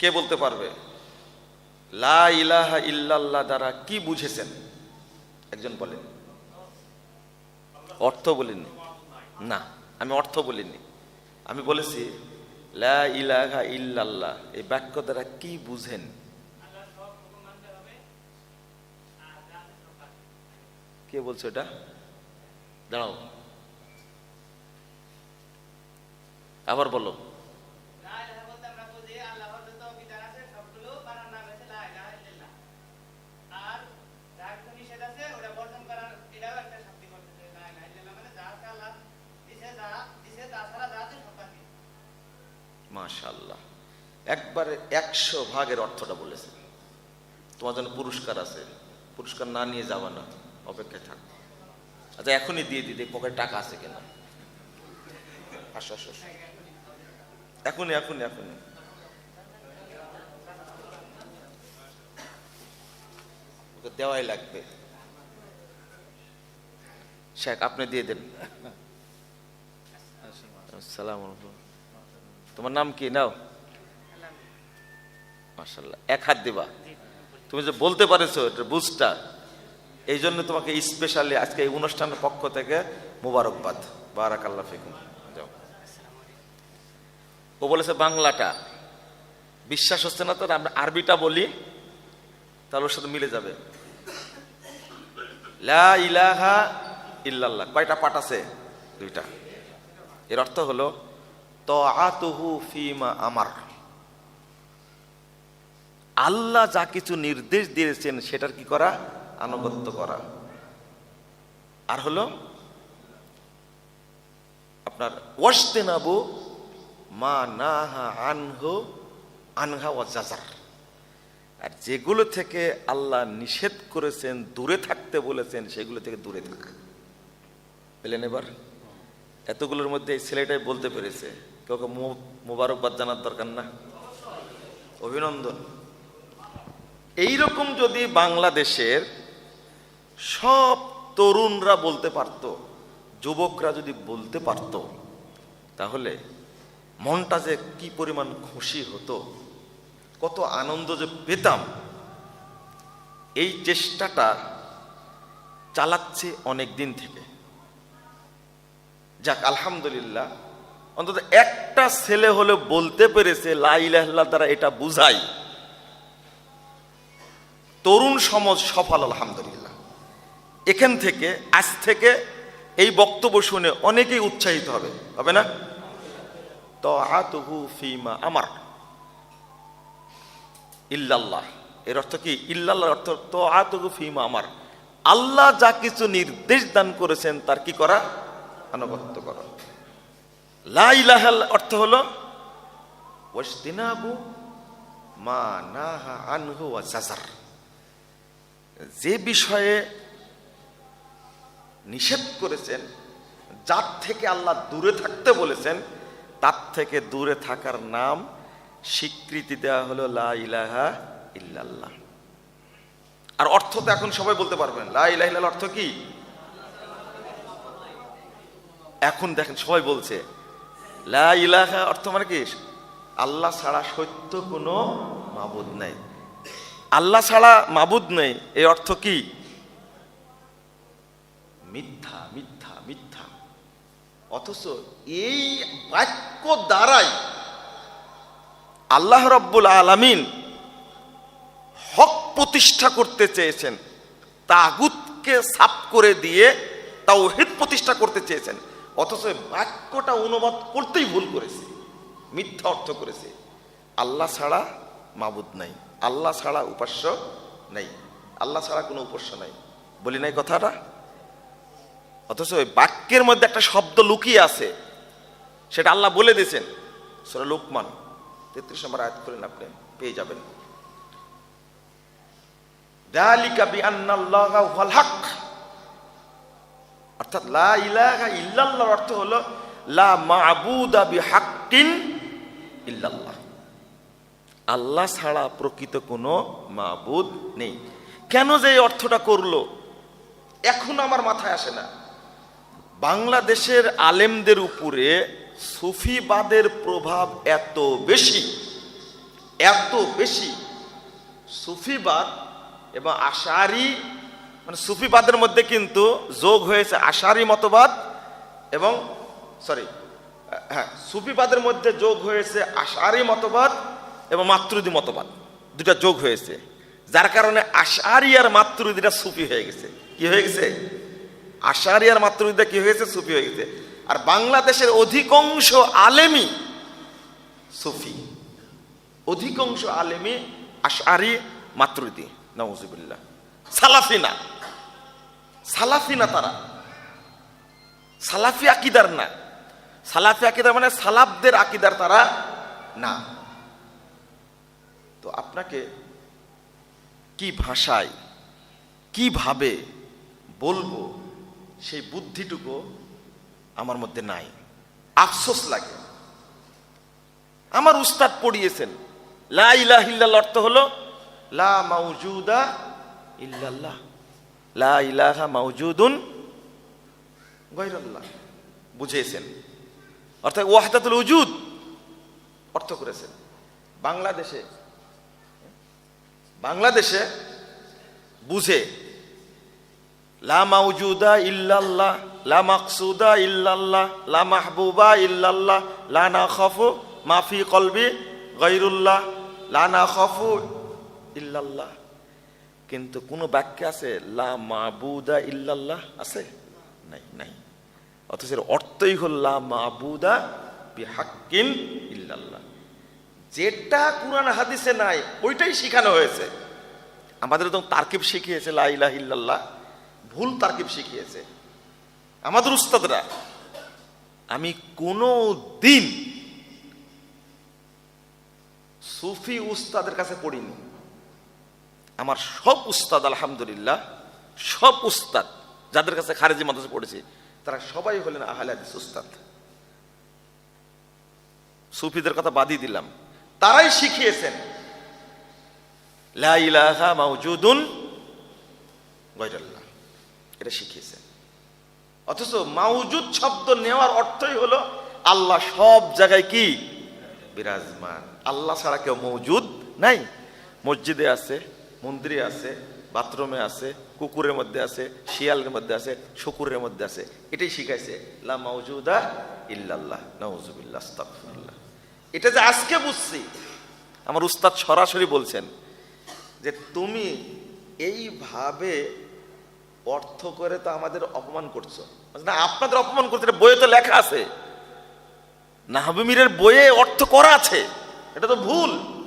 কে বলতে পারবে? লা ইলাহা ইল্লাল্লাহ দ্বারা কি বুঝেছেন? একজন বলেন। অর্থ বলিনি না, আমি অর্থ বলিনি। আমি বলেছি, লা ইলাহা ইল্লাল্লাহ, এই বাক্য দ্বারা কি বুঝেন? কে বলছো এটা দাঁড়াও। আবার বলো লা ইলাহা বলতে আমরা বুঝি আল্লাহর যত বিধান আছে সবগুলো বানার নাম হচ্ছে লা ইলাহা ইল্লাল্লাহ। আর যা কিছু নিষেধ আছে ওটা বর্জন করার এটাও একটা শক্তি করতেছে লা ইলাহা ইল্লাল্লাহ মানে যা আছে আল্লাহ দিছে যা দিছে তা ছাড়া যা আছে সব বাদ দিছে। মাশাল্লাহ একবারে একশো ভাগের অর্থটা বলেছে। তোমার জন্য পুরস্কার আছে। পুরস্কার না নিয়ে যাবা না অপেক্ষায় থাক। আচ্ছা এখনই দিয়ে দিতে পকেটে টাকা আছে কিনা। আসো আসো। এখনই এখনই এখনই। ওকে দেওয়াই লাগবে। শেখ আপনি দিয়ে দেন। আসসালামু আলাইকুম। তোমার নাম কি? নাও। মাশাল্লাহ এক হাত দিবা। তুমি যে বলতে পারেছো, এটা বুঝটা। এই জন্য তোমাকে স্পেশালি আজকে এই অনুষ্ঠানের পক্ষ থেকে মুবারকবাদ। বারাক আল্লাহ ফিকুম। যাও। ও বলেছে, বাংলাটা। বিশ্বাস হচ্ছে না তো আমরা আরবিটা বলি, তাহলে ওর সাথে মিলে যাবে। লা ইলাহা ইল্লাল্লাহ। কয়টা পাঠ আছে? দুইটা। এর অর্থ হলো, তাআতুহু ফিমা আমার। আল্লাহ যা কিছু নির্দেশ দিয়েছেন সেটার কি করা? আনুগত্য করা। আর হলো, আপনার ওয়াস্তেনাবু মা নাহা আনহু, আনহা ওয়াজাজার আর যেগুলো থেকে আল্লাহ নিষেধ করেছেন, দূরে থাকতে বলেছেন, সেগুলো থেকে দূরে থাক। পেলেন এবার? এতগুলোর মধ্যে এই ছেলেটাই বলতে পেরেছে। কাউকে মুবারকবাদ জানার দরকার না। অভিনন্দন। এইরকম যদি বাংলাদেশের সব তরুণরা বলতে পারত, যুবকরা যদি বলতে পারত, তাহলে মনটা যে কি পরিমাণ খুশি হতো, কত আনন্দ যে পেতাম, এই চেষ্টাটা চালাচ্ছে অনেক দিন থেকে। যাক, আলহামদুলিল্লাহ, অন্তত একটা ছেলে হলে বলতে পেরেছে লাইলাহ দ্বারা এটা বুঝাই। তরুণ সমাজ সফল, আলহামদুলিল্লাহ। এখান থেকে, আজ থেকে এই বক্তব্য শুনে অনেকেই উৎসাহিত হবে হবে না? তো আতুহু ফিমা আমার। ইল্লাল্লাহ। এর অর্থ কি? ইল্লাল্লাহর অর্থ তো আতুহু ফিমা আমার। আল্লাহ যা কিছু নির্দেশ দান করেছেন, তার কি করা? আনুগত্য করা। লা ইলাহাল অর্থ হলো ওয়াসদিনাবু মা নাহা আনহু ওয়া জাজার। যে বিষয়ে নিষেধ করেছেন, যার থেকে আল্লাহ দূরে থাকতে বলেছেন, তার থেকে দূরে থাকার নাম স্বীকৃতি দেওয়া হলো লা ইলাহা ইল্লাল্লাহ। আর অর্থ তো এখন সবাই বলতে পারবেন। লা ইলাহা অর্থ কি? এখন দেখেন সবাই বলছে, লা ইলাহা অর্থ মানে কি? আল্লাহ ছাড়া সত্য কোনো মাবুদ নাই। আল্লাহ ছাড়া মাবুদ নেই এই অর্থ কি? মিথ্যা মিথ্যা মিথ্যা। অথচ এই বাক্য দ্বারাই আল্লাহ রব্বুল আলামিন হক প্রতিষ্ঠা করতে চেয়েছেন তাগুতকে সাফ করে দিয়ে তাওহিদ প্রতিষ্ঠা করতে চেয়েছেন। অথচ বাক্যটা অনুবাদ করতেই ভুল করেছে মিথ্যা অর্থ করেছে। আল্লাহ ছাড়া মাবুদ নাই। আল্লাহ ছাড়া উপাস্য নেই। আল্লাহ ছাড়া কোনো উপাস্য নাই। বলি নাই কথাটা? অথচ ওই বাক্যের মধ্যে একটা শব্দ লুকিয়ে আছে। সেটা আল্লাহ বলে দিয়েছেন। সেটা লোকমান, তেত্রিশ নম্বর আয়াত করেন আপনি, পেয়ে যাবেন। অর্থাৎ লা ইল্লাল্লাহর অর্থ হলো, লা মাবুদা বিহাক্কিন ইল্লাল্লাহ। আল্লাহ ছাড়া প্রকৃত কোনো মাবুদ নেই। কেন যে এই অর্থটা করল? এখন আমার মাথায় আসে না। বাংলাদেশের আলেমদের উপরে সুফিবাদের প্রভাব এত বেশি এত বেশি, সুফিবাদ এবং আশারি মানে সুফিবাদের মধ্যে কিন্তু যোগ হয়েছে আশারি মতবাদ এবং সরি হ্যাঁ সুফিবাদের মধ্যে যোগ হয়েছে আশারি মতবাদ এবং মাতৃদি মতবাদ। দুটা যোগ হয়েছে। যার কারণে আশারি আর মাতৃদিটা সুফি হয়ে গেছে। কি হয়ে গেছে? আশারি আর মাতৃদিটা কি হয়েছে? সুফি হয়ে গেছে। আর বাংলাদেশের অধিকাংশ আলেমি সুফি। অধিকাংশ আলেমি আশারি মাতৃদি নওয়াজুবিল্লাহ সালাফিনা। সালাফিনা তারা। সালাফি আকিদার না। সালাফি আকিদার মানে সালাফদের আকিদার তারা না। তো আপনাকে কি ভাষায়, কীভাবে বলব সেই বুদ্ধিটুকু আমার মধ্যে নাই। আফসোস লাগে। আমার উস্তাদ পড়িয়েছেন, লা অর্থ হলো, লা ইল্লাল্লাহ লা ইলাহা বুঝিয়েছেন। অর্থাৎ ওয়াহদাতুল উজুদ অর্থ করেছেন। বাংলাদেশে বাংলাদেশে বুঝে, লা মাউজুদা ইল্লাল্লাহ, লা মাকসুদা ইল্লাল্লাহ, লা মাহবুবা ইল্লাল্লাহ, লা না খফু মাফি কলবি গৈরুল্লাহ লা না খফু ইল্লাল্লাহ। কিন্তু কোন বাক্যে আছে, লা মাবুদা ইল্লাল্লাহ আছে? নাই নাই। অথচ এর অর্থই হল লা মাবুদা বিহাক্কিন ইল্লাল্লাহ। যেটা কোরআন হাদিসে নাই, ওইটাই শিখানো হয়েছে। আমাদের তো তারকিব শিখিয়েছে, লা ইলাহা ইল্লাল্লাহ। ভুল তারকিব শিখিয়েছে। আমাদের উস্তাদরা, আমি কোনো দিন সুফি উস্তাদের কাছে পড়িনি। আমার সব উস্তাদ, আলহামদুলিল্লাহ, সব উস্তাদ যাদের কাছে খারেজি মাদ্রাসা পড়েছি, তারা সবাই হলেন আহলে হাদিস উস্তাদ। সুফিদের কথা বাদই দিলাম। তারাই শিখিয়েছেন। এটা শিখিয়েছেন। অথচ মাউজুদ শব্দ নেওয়ার অর্থই হলো আল্লাহ সব জায়গায় কি? বিরাজমান। আল্লাহ ছাড়া কেউ মৌজুদ নাই। মসজিদে আছে, মন্দিরে আছে, বাথরুমে আছে, কুকুরের মধ্যে আছে, শিয়ালের মধ্যে আছে, শুকুরের মধ্যে আছে। এটাই শিখাইছে, লা মাউজুদা ইল্লাল্লাহ আস্তাগফিরুল্লাহ। এটা যে আজকে বুঝছি। আমার উস্তাদ সরাসরি বলছেন যে তুমি এইভাবে অর্থ করে তো আমাদের অপমান করছ। না, আপনাদের অপমান করছে বইয়ে তো লেখা আছে। নাহবিমিরের বইয়ে অর্থ করা আছে। এটা তো ভুল।